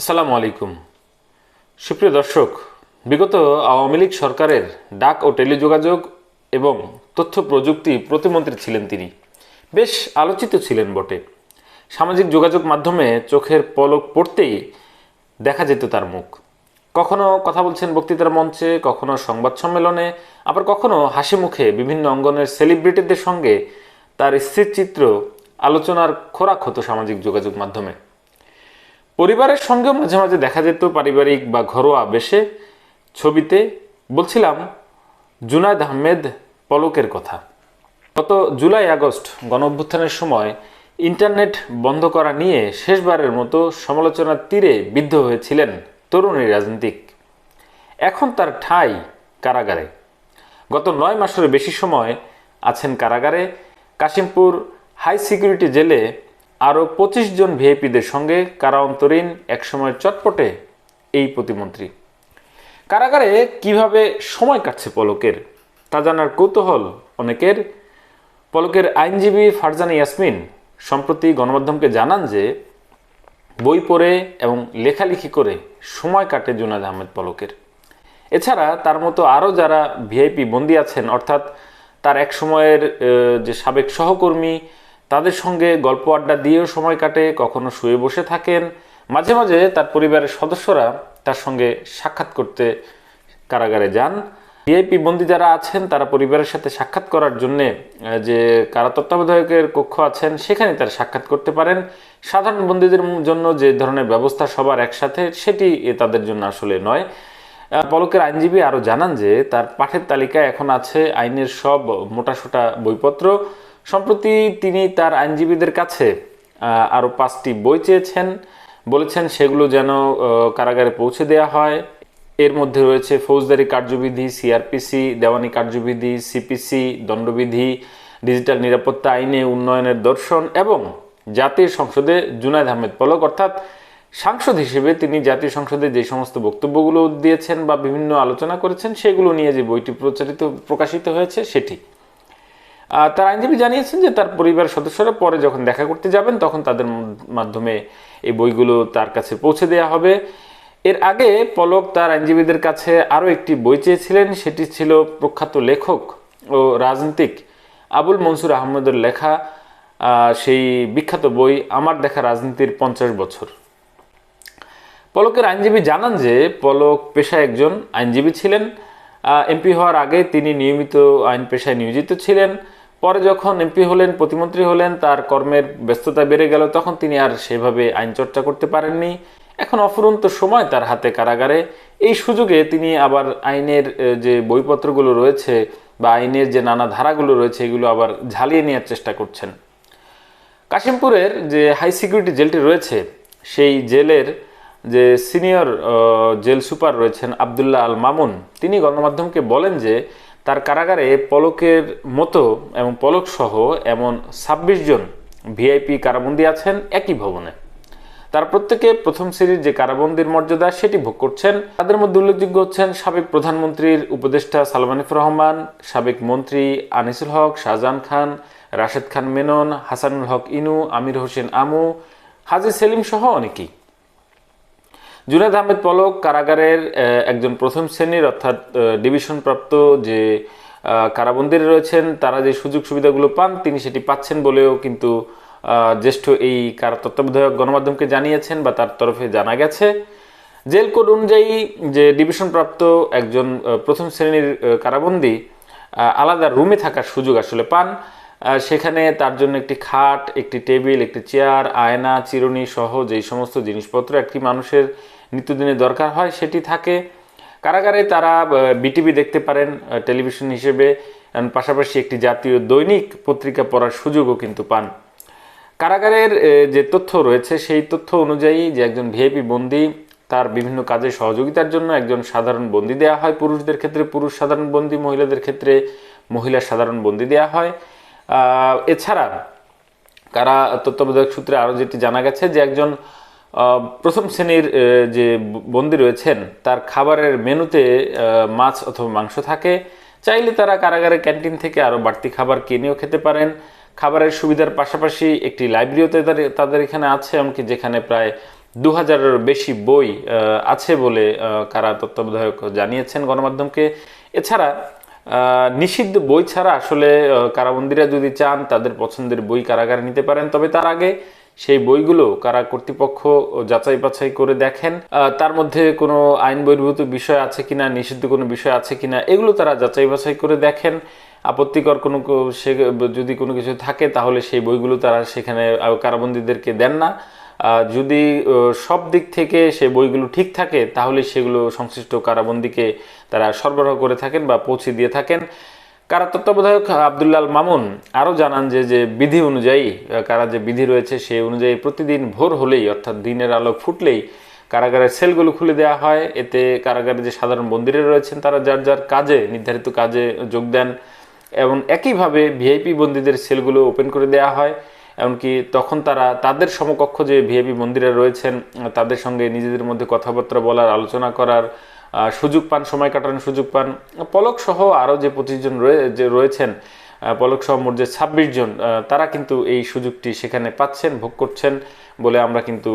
আসসালামু আলাইকুম। সুপ্রিয় দর্শক, বিগত আওয়ামী লীগ সরকারের ডাক ও টেলিযোগাযোগ এবং তথ্য প্রযুক্তি প্রতিমন্ত্রী ছিলেন তিনি। বেশ আলোচিত ছিলেন বটে। সামাজিক যোগাযোগ মাধ্যমে চোখের পলক পড়তেই দেখা যেত তার মুখ। কখনো কথা বলছেন বক্তৃতার মঞ্চে, কখনো সংবাদ সম্মেলনে, আবার কখনো হাসি মুখে বিভিন্ন অঙ্গনের সেলিব্রিটিদের সঙ্গে তার স্থির চিত্র আলোচনার খোরাক হতো সামাজিক যোগাযোগ মাধ্যমে। পরিবারের সঙ্গেও মাঝে মাঝে দেখা যেত পারিবারিক বা ঘরোয়া বেশে ছবিতে বলছিলাম, জুনায়দ আহমেদ পলকের কথা। গত জুলাই, আগস্ট গণ অভ্যুত্থানের সময় ইন্টারনেট বন্ধ করা নিয়ে শেষবারের মতো সমালোচনার তীরে বিদ্ধ হয়েছিলেন তরুণী রাজনীতিক। এখন তার ঠাঁই কারাগারে। গত নয় মাসের বেশি সময় আছেন কারাগারে। কাশিমপুর হাই সিকিউরিটি জেলে আরও পঁচিশ জন ভিআইপিদের সঙ্গে কারা অন্তরীণ একসময় চটপটে এই প্রতিমন্ত্রী। কারাগারে কীভাবে সময় কাটছে পলকের, তা জানার কৌতূহল অনেকের। পলকের আইনজীবী ফারজানা ইয়াসমিন সম্প্রতি গণমাধ্যমকে জানান যে, বই পড়ে এবং লেখালেখি করে সময় কাটে জুনাদ আহমেদ পলকের। এছাড়া তার মতো আরও যারা ভিআইপি বন্দী আছেন, অর্থাৎ তার এক সময়ের যে সাবেক সহকর্মী তাদের সঙ্গে গল্প আড্ডা দিয়েও সময় কাটে, কখনো শুয়ে বসে থাকেন। মাঝে মাঝে তার পরিবারের সদস্যরা তার সঙ্গে সাক্ষাৎ করতে কারাগারে যান। ভিআইপি বন্দী যারা আছেন, তারা পরিবারের সাথে সাক্ষাৎ করার জন্যে যে কারা তত্ত্বাবধায়কের কক্ষ আছেন, সেখানে তারা সাক্ষাৎ করতে পারেন। সাধারণ বন্দীদের জন্য যে ধরনের ব্যবস্থা সবার একসাথে, সেটি তাদের জন্য আসলে নয়। পলকের আইনজীবী আরও জানান যে, তার পাঠের তালিকায় এখন আছে আইনের সব মোটাসোটা বইপত্র। সম্প্রতি তিনি তার আইনজীবীদের কাছে আরও পাঁচটি বই চেয়েছেন। বলেছেন সেগুলো যেন কারাগারে পৌঁছে দেওয়া হয়। এর মধ্যে রয়েছে ফৌজদারি কার্যবিধি, সিআরপিসি, দেওয়ানি কার্যবিধি, সিপিসি, দণ্ডবিধি, ডিজিটাল নিরাপত্তা আইনে উন্নয়নের দর্শন এবং জাতীয় সংসদে জুনায়দ আহমেদ পলক, অর্থাৎ সাংসদ হিসেবে তিনি জাতীয় সংসদে যে সমস্ত বক্তব্যগুলো দিয়েছেন বা বিভিন্ন আলোচনা করেছেন, সেগুলো নিয়ে যে বইটি প্রচারিত, প্রকাশিত হয়েছে, সেটি। তার আইনজীবী জানিয়েছেন যে তার পরিবারের সদস্যরা পরে যখন দেখা করতে যাবেন, তখন তাদের মাধ্যমে এই বইগুলো তার কাছে পৌঁছে দেওয়া হবে। এর আগে পলক তার আইনজীবীদের কাছে আরও একটি বই চেয়েছিলেন, সেটি ছিল প্রখ্যাত লেখক ও রাজনীতিক আবুল মনসুর আহমদের লেখা সেই বিখ্যাত বই আমার দেখা রাজনীতির পঞ্চাশ বছর। পলকের আইনজীবী জানান যে পলক পেশায় একজন আইনজীবী ছিলেন। এমপি হওয়ার আগে তিনি নিয়মিত আইন পেশায় নিয়োজিত ছিলেন। পরে যখন এমপি হলেন, প্রতিমন্ত্রী হলেন, তার কর্মের ব্যস্ততা বেড়ে গেল, তখন তিনি আর সেভাবে আইন চর্চা করতে পারেননি। এখন অফুরন্ত সময় তার হাতে কারাগারে। এই সুযোগে তিনি আবার আইনের যে বইপত্রগুলো রয়েছে বা আইনের যে নানা ধারাগুলো রয়েছে, এগুলো আবার ঝালিয়ে নেওয়ার চেষ্টা করছেন। কাশিমপুরের যে হাই সিকিউরিটি জেলটি রয়েছে, সেই জেলের যে সিনিয়র জেল সুপার রয়েছেন আবদুল্লাহ আল মামুন, তিনি গণমাধ্যমকে বলেন যে তার কারাগারে পলকের মতো এবং পলক সহ এমন ছাব্বিশ জন ভিআইপি কারাবন্দী আছেন একই ভবনে। তার প্রত্যেকে প্রথম শ্রেণির যে কারাবন্দির মর্যাদা, সেটি ভোগ করছেন। তাদের মধ্যে উল্লেখযোগ্য হচ্ছেন সাবেক প্রধানমন্ত্রীর উপদেষ্টা সালমানিফুর রহমান, সাবেক মন্ত্রী আনিসুল হক, শাহজাহান খান, রাশেদ খান মেনন, হাসানুল হক ইনু, আমির হোসেন আমু, হাজি সেলিম সহ অনেকেই। জুনাদ আহমেদ পলক কারাগারের একজন প্রথম শ্রেণির অর্থাৎ ডিভিশন প্রাপ্ত যে কারাবন্দীরা রয়েছেন, তারা যে সুযোগ সুবিধাগুলো পান, তিনি সেটি পাচ্ছেন বলেও কিন্তু জ্যেষ্ঠ এই কারা তত্ত্বাবধায়ক গণমাধ্যমকে জানিয়েছেন বা তার তরফে জানা গেছে। জেল কোড অনুযায়ী যে ডিভিশন প্রাপ্ত একজন প্রথম শ্রেণির কারাবন্দী আলাদা রুমে থাকার সুযোগ আসলে পান। সেখানে তার জন্য একটি খাট, একটি টেবিল, একটি চেয়ার, আয়না, চিরুনি সহ যেই সমস্ত জিনিসপত্র একটি মানুষের নিত্যদিনে দরকার হয় সেটি থাকে। কারাগারে তারা বিটিভি দেখতে পারেন টেলিভিশন হিসেবে পাশাপাশি একটি জাতীয় দৈনিক পত্রিকা পড়ার সুযোগও কিন্তু পান। কারাগারের যে তথ্য রয়েছে সেই তথ্য অনুযায়ী যে একজন ভিআইপি বন্দী, তার বিভিন্ন কাজে সহযোগিতার জন্য একজন সাধারণ বন্দি দেওয়া হয়। পুরুষদের ক্ষেত্রে পুরুষ সাধারণ বন্দি, মহিলাদের ক্ষেত্রে মহিলা সাধারণ বন্দি দেওয়া হয়। এছাড়া কারা তত্ত্বাবধায়ক সূত্রে আরও যেটি জানা গেছে যে একজন প্রথম শ্রেণির যে বন্দি রয়েছেন, তার খাবারের মেনুতে মাছ অথবা মাংস থাকে। চাইলে তারা কারাগারের ক্যান্টিন থেকে আরও বাড়তি খাবার কিনেও খেতে পারেন। খাবারের সুবিধার পাশাপাশি একটি লাইব্রেরিও তাদের এখানে আছে, এমনকি যেখানে প্রায় দু হাজারের বেশি বই আছে বলে কারা তত্ত্বাবধায়ক জানিয়েছেন গণমাধ্যমকে। এছাড়া নিষিদ্ধ বই ছাড়া আসলে কারাবন্দীরা যদি চান তাদের পছন্দের বই কারাগারে নিতে পারেন। তবে তার আগে সেই বইগুলো কারা কর্তৃপক্ষ যাচাই বাছাই করে দেখেন। তার মধ্যে কোনো আইন বহির্ভূত বিষয় আছে কিনা, নিষিদ্ধ কোনো বিষয় আছে কিনা, এগুলো তারা যাচাই বাছাই করে দেখেন। আপত্তিকর কোনো সে যদি কোনো কিছু থাকে তাহলে সেই বইগুলো তারা সেখানে কারাবন্দীদেরকে দেন না। যদি সব দিক থেকে সে বইগুলো ঠিক থাকে, তাহলে সেগুলো সংশ্লিষ্ট কারাবন্দিকে তারা সরবরাহ করে থাকেন বা পৌঁছে দিয়ে থাকেন। কারা তত্ত্বাবধায়ক আবদুল্লাল মামুন আরও জানান যে যে বিধি অনুযায়ী কারা যে বিধি রয়েছে সেই অনুযায়ী প্রতিদিন ভোর হলেই, অর্থাৎ দিনের আলো ফুটলেই, কারাগারের সেলগুলো খুলে দেওয়া হয়। এতে কারাগারে যে সাধারণ বন্দীরা রয়েছেন, তারা যার যার কাজে, নির্ধারিত কাজে যোগ দেন এবং একইভাবে ভিআইপি বন্দীদের সেলগুলো ওপেন করে দেওয়া হয়। এমনকি তখন তারা তাদের সমকক্ষ যে ভিআইপি মন্দিরে রয়েছেন, তাদের সঙ্গে নিজেদের মধ্যে কথাবার্তা বলার, আলোচনা করার সুযোগ পান, সময় কাটানোর সুযোগ পান পলক সহ আরও যে পঁচিশ জন যে রয়েছেন পলক সহ মোট যে ছাব্বিশ জন তারা কিন্তু এই সুযোগটি সেখানে পাচ্ছেন, ভোগ করছেন বলে আমরা কিন্তু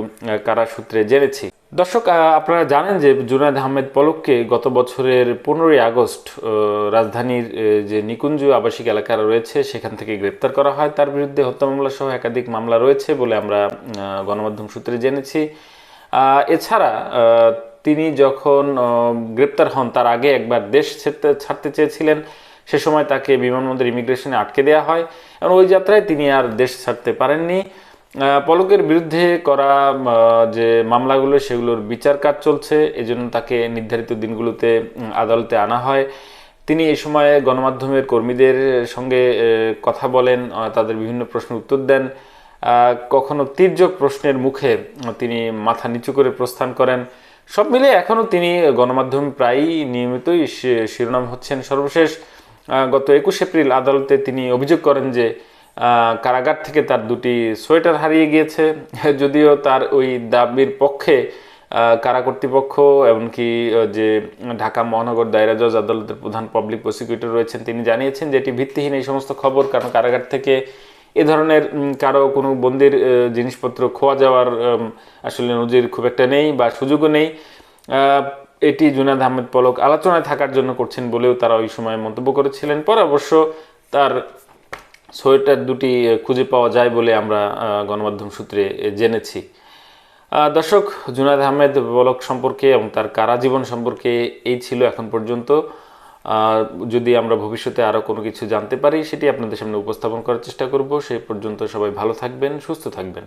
কারা সূত্রে জেনেছি। দর্শক আপনারা জানেন যে জুনায়দ আহমেদ পলককে গত বছরের পনেরোই আগস্ট রাজধানীর যে নিকুঞ্জ আবাসিক এলাকা রয়েছে, সেখান থেকে গ্রেপ্তার করা হয়। তার বিরুদ্ধে হত্যা মামলা সহ একাধিক মামলা রয়েছে বলে আমরা গণমাধ্যম সূত্রে জেনেছি। এছাড়া তিনি যখন গ্রেপ্তার হন, তার আগে একবার দেশ ছেড়তে, ছাড়তে চেয়েছিলেন। সে সময় তাকে বিমানবন্দর ইমিগ্রেশনে আটকে দেওয়া হয়। এবং ওই যাত্রায় তিনি আর দেশ ছাড়তে পারেননি। পলকের বিরুদ্ধে করা যে মামলাগুলো, সেগুলোর বিচার কাজ চলছে। এজন্য তাকে নির্ধারিত দিনগুলোতে আদালতে আনা হয়। তিনি এই সময় গণমাধ্যমের কর্মীদের সঙ্গে কথা বলেন তাদের বিভিন্ন প্রশ্নের উত্তর দেন। কখনো তির্যক প্রশ্নের মুখে তিনি মাথা নিচু করে প্রস্থান করেন। সব মিলে এখনও তিনি গণমাধ্যমে প্রায়ই নিয়মিতই শিরোনাম হচ্ছেন সর্বশেষ। গত একুশ এপ্রিল আদালতে তিনি অভিযোগ করেন যে কারাগার থেকে তার দুটি সোয়েটার হারিয়ে গিয়েছে। যদিও তার ওই দাবির পক্ষে কারা কর্তৃপক্ষ এমনকি যে ঢাকা মহানগর দায়রা জজ আদালতের প্রধান পাবলিক প্রসিকিউটর রয়েছেন, তিনি জানিয়েছেন যে এটি ভিত্তিহীন এই সমস্ত খবর, কারণ কারাগার থেকে এ ধরনের কারও কোনো বন্দির জিনিসপত্র খোয়া যাওয়ার আসলে নজির খুব একটা নেই বা সুযোগও নেই। এটি জুনাদ আহমেদ পলক আলোচনায় থাকার জন্য করছেন বলেও তারা ওই সময় মন্তব্য করেছিলেন। পরে অবশ্য তার সোয়েটার দুটি খুঁজে পাওয়া যায় বলে আমরা গণমাধ্যম সূত্রে জেনেছি। দর্শক জুনাদ আহমেদ বলক সম্পর্কে এবং তার কারা জীবন সম্পর্কে এই ছিল এখন পর্যন্ত। যদি আমরা ভবিষ্যতে আরও কোনো কিছু জানতে পারি, সেটি আপনাদের সামনে উপস্থাপন করার চেষ্টা করব। সেই পর্যন্ত সবাই ভালো থাকবেন, সুস্থ থাকবেন।